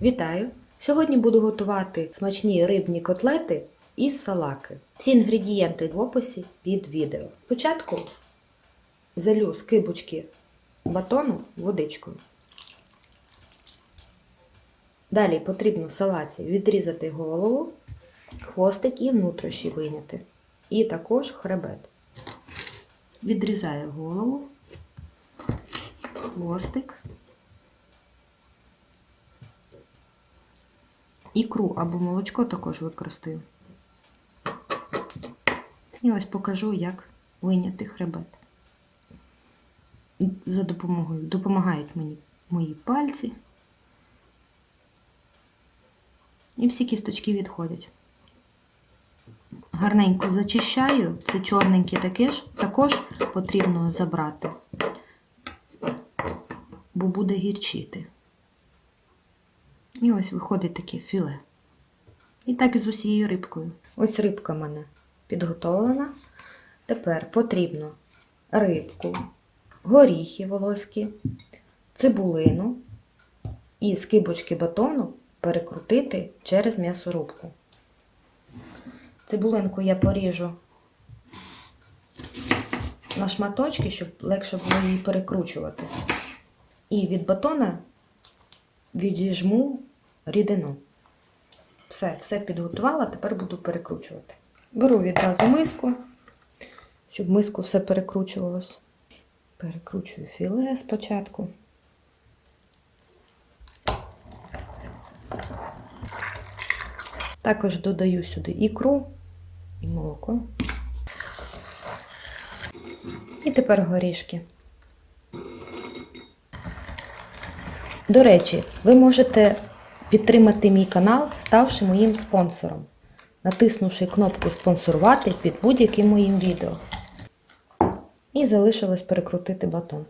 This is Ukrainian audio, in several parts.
Вітаю! Сьогодні буду готувати смачні рибні котлети із салаки. Всі інгредієнти в описі під відео. Спочатку залю з кибочки батону водичкою. Далі потрібно в салаці відрізати голову, хвостик і внутрішні виняти. І також хребет. Відрізаю голову, хвостик. Ікру або молочко також використаю. І ось покажу, як вийняти хребет. За допомогою допомагають мені мої пальці. І всі кісточки відходять. Гарненько зачищаю, це чорненьке таке також потрібно забрати, бо буде гірчити. І ось виходить таке філе. І так і з усією рибкою. Ось рибка в мене підготовлена. Тепер потрібно рибку, горіхи волоські, цибулину і скибочки батону перекрутити через м'ясорубку. Цибулинку я поріжу на шматочки, щоб легше було її перекручувати. І від батона відіжму рідину. Все, все підготувала, тепер буду перекручувати. Беру відразу миску, щоб миску все перекручувалось. Перекручую філе спочатку. Також додаю сюди ікру і молоко. І тепер горішки. До речі, ви можете підтримати мій канал, ставши моїм спонсором, натиснувши кнопку спонсорувати під будь-яким моїм відео. І залишилось перекрутити батон.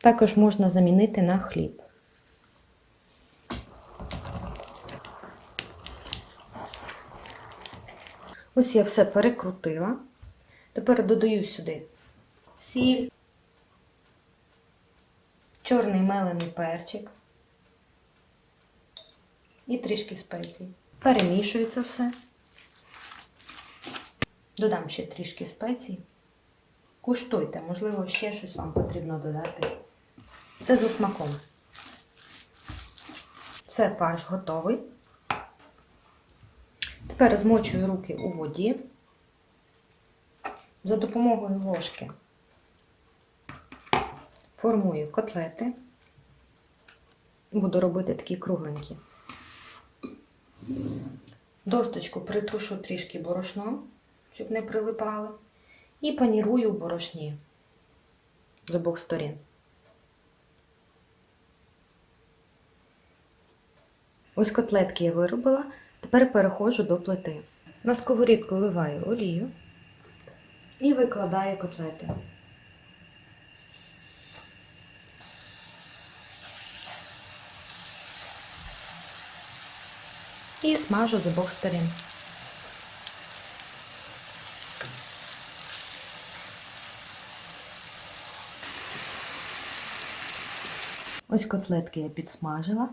Також можна замінити на хліб. Ось я все перекрутила. Тепер додаю сюди сіль, чорний мелений перчик і трішки спецій. Перемішую це все. Додам ще трішки спецій. Куштуйте, можливо, ще щось вам потрібно додати. Все за смаком. Все, фарш готовий. Тепер змочую руки у воді за допомогою ложки формую котлети. Буду робити такі кругленькі. Досточку притрушу трішки борошном, щоб не прилипали. І панірую в борошні з обох сторін. Ось котлетки я виробила. Тепер переходжу до плити. На сковорідку вливаю олію і викладаю котлети. І смажу з обох сторін. Ось котлетки я підсмажила.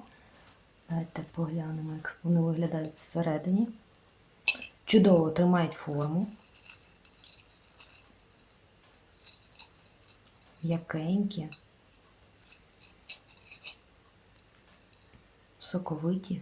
Давайте поглянемо, як вони виглядають всередині. Чудово тримають форму. Якенькі. Соковиті.